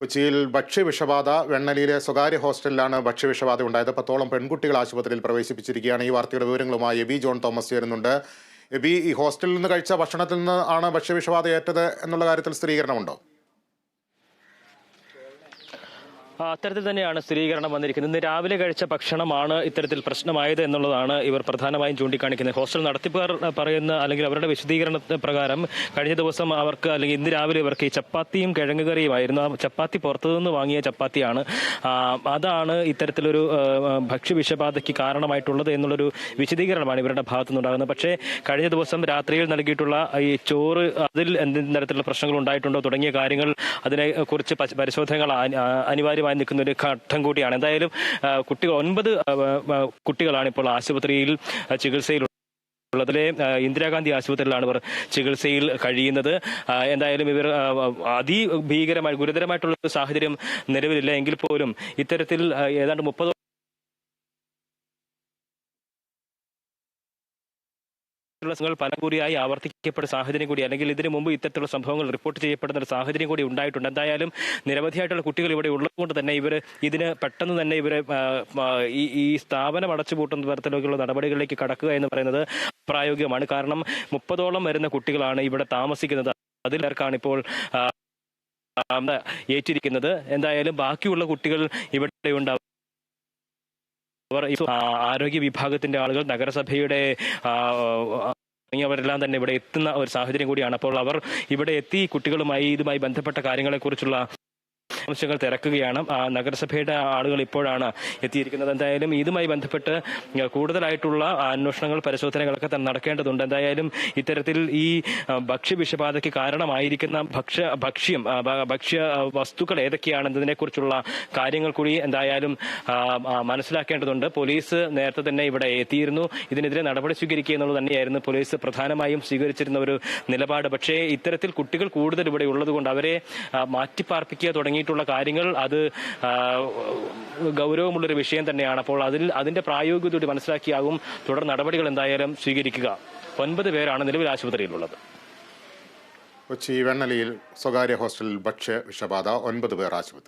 കൊച്ചിയിൽ ഭക്ഷ്യവിഷബാധ വെണ്ണലിയിലെ സ്വകാര്യ ഹോസ്റ്റലിലാണ് ഭക്ഷ്യവിഷബാധ ഉണ്ടായത്. പത്തോളം പെൺകുട്ടികൾ ആശുപത്രിയിൽ പ്രവേശിപ്പിച്ചിരിക്കുകയാണ്. ഈ വാർത്തയുടെ വിവരങ്ങളുമായി എബി ജോൺ തോമസ് ചേരുന്നുണ്ട്. എബി ഈ ഹോസ്റ്റലിൽ നിന്ന് കഴിച്ച ഭക്ഷണത്തിൽ നിന്ന് ആണ് ഭക്ഷ്യവിഷബാധ ഏറ്റത് എന്നുള്ള കാര്യത്തിൽ സ്ഥിരീകരണമുണ്ടോ ആ, അത്തരത്തിൽ തന്നെയാണ് സ്ഥിരീകരണം വന്നിരിക്കുന്നത്. ഇന്ന് രാവിലെ കഴിച്ച ഭക്ഷണമാണ് ഇത്തരത്തിൽ പ്രശ്നമായത് എന്നുള്ളതാണ് ഇവർ പ്രധാനമായും ചൂണ്ടിക്കാണിക്കുന്നത്. ഹോസ്റ്റൽ നടത്തിപ്പുകാർ പറയുന്ന അല്ലെങ്കിൽ അവരുടെ വിശദീകരണ പ്രകാരം കഴിഞ്ഞ ദിവസം അവർക്ക് അല്ലെങ്കിൽ ഇന്ന് രാവിലെ ഇവർക്ക് ഈ ചപ്പാത്തിയും കിഴങ്ങ് കറിയുമായിരുന്നു ആ ചപ്പാത്തി പുറത്തുനിന്ന് വാങ്ങിയ ചപ്പാത്തിയാണ്. അതാണ് ഇത്തരത്തിലൊരു ഭക്ഷ്യ ഭക്ഷ്യവിഷബാധയ്ക്ക് കാരണമായിട്ടുള്ളത് എന്നുള്ളൊരു വിശദീകരണമാണ് ഇവരുടെ ഭാഗത്തു നിന്നുണ്ടാകുന്നത് പക്ഷേ കഴിഞ്ഞ ദിവസം രാത്രിയിൽ നൽകിയിട്ടുള്ള ഈ ചോറ് അതിൽ എന്തെങ്കിലും തരത്തിലുള്ള പ്രശ്നങ്ങൾ ഉണ്ടായിട്ടുണ്ടോ തുടങ്ങിയ കാര്യങ്ങൾ അതിനെ കുറിച്ച് പരിശോധനകൾ അനി- ആ, അനിവാര്യമായി നിൽക്കുന്ന ഒരു ഘട്ടം കൂടിയാണ്. എന്തായാലും കുട്ടികൾ ഒൻപത് കുട്ടികളാണ് ഇപ്പോൾ ആശുപത്രിയിൽ ചികിത്സയിൽ ഉള്ളതിലെ ഇന്ദിരാഗാന്ധി ആശുപത്രിയിലാണ് ഇവർ ചികിത്സയിൽ കഴിയുന്നത്. എന്തായാലും ഇവർ അതിഭീകരമായി ഗുരുതരമായിട്ടുള്ള സാഹചര്യം നിലവിലില്ല. എങ്കിൽ പോലും ഇത്തരത്തിൽ ഏതാണ്ട് മുപ്പത് സംഭവങ്ങൾ പലകൂടിയായി ആവർത്തിക്കപ്പെട്ട സാഹചര്യം കൂടി അല്ലെങ്കിൽ ഇതിനു മുമ്പ് ഇത്തരത്തിലുള്ള സംഭവങ്ങൾ റിപ്പോർട്ട് ചെയ്യപ്പെടുന്ന ഒരു സാഹചര്യം കൂടി ഉണ്ടായിട്ടുണ്ട്. എന്തായാലും നിരവധിയായിട്ടുള്ള കുട്ടികൾ ഇവിടെ ഉള്ളതുകൊണ്ട് തന്നെ ഇവർ ഇതിന് പെട്ടെന്ന് തന്നെ ഇവരെ ഈ സ്ഥാപനം അടച്ചുപൂട്ടുന്ന തരത്തിലേക്കുള്ള നടപടികളിലേക്ക് കടക്കുക എന്ന് പറയുന്നത് പ്രായോഗികമാണ് കാരണം മുപ്പതോളം വരുന്ന കുട്ടികളാണ് ഇവിടെ താമസിക്കുന്നത്. അതിലേർക്കാണ് ഇപ്പോൾ ഏറ്റിരിക്കുന്നത്. എന്തായാലും ബാക്കിയുള്ള കുട്ടികൾ ഇവിടെ അവർ ആരോഗ്യ വിഭാഗത്തിന്റെ ആളുകൾ നഗരസഭയുടെ ആ, തന്നെ ഇവിടെ എത്തുന്ന ഒരു സാഹചര്യം കൂടിയാണ്. അപ്പോൾ അവർ ഇവിടെ എത്തി കുട്ടികളുമായി ഇതുമായി ബന്ധപ്പെട്ട കാര്യങ്ങളെക്കുറിച്ചുള്ള അംശങ്ങൾ തിരക്കുകയാണ്. നഗരസഭയുടെ ആളുകൾ ഇപ്പോഴാണ് എത്തിയിരിക്കുന്നത്. എന്തായാലും ഇതുമായി ബന്ധപ്പെട്ട് കൂടുതലായിട്ടുള്ള അന്വേഷണങ്ങൾ പരിശോധനകളൊക്കെ തന്നെ നടക്കേണ്ടതുണ്ട്. എന്തായാലും ഇത്തരത്തിൽ ഈ ഭക്ഷ്യ ഭക്ഷ്യവിഷബാധയ്ക്ക് കാരണമായിരിക്കുന്ന ഭക്ഷ്യ ഭക്ഷ്യം ഭക്ഷ്യ വസ്തുക്കൾ ഏതൊക്കെയാണെന്നതിനെ കുറിച്ചുള്ള കാര്യങ്ങൾ കൂടി എന്തായാലും മനസ്സിലാക്കേണ്ടതുണ്ട്. പോലീസ് നേരത്തെ തന്നെ ഇവിടെ എത്തിയിരുന്നു. ഇതിനെതിരെ നടപടി സ്വീകരിക്കുക എന്നുള്ളത് തന്നെയായിരുന്നു പോലീസ് പ്രധാനമായും സ്വീകരിച്ചിരുന്ന ഒരു നിലപാട്. പക്ഷേ ഇത്തരത്തിൽ കുട്ടികൾ കൂടുതൽ ഇവിടെ ഉള്ളതുകൊണ്ട് അവരെ മാറ്റിപ്പാർപ്പിക്കുക തുടങ്ങിയിട്ടുള്ള കാര്യങ്ങൾ അത് ഗൗരവമുള്ളൊരു വിഷയം തന്നെയാണ്. അപ്പോൾ അതിൽ അതിന്റെ പ്രായോഗികതയോട് മനസ്സിലാക്കിയാകും തുടർ നടപടികൾ എന്തായാലും സ്വീകരിക്കുക. ഒൻപത് പേരാണ് നിലവിൽ ആശുപത്രിയിലുള്ളത്. കൊച്ചി വെണ്ണലിയിൽ സ്വകാര്യ ഹോസ്റ്റലിൽ ഭക്ഷ്യ വിഷബാധ ഒൻപത് പേർ ആശുപത്രി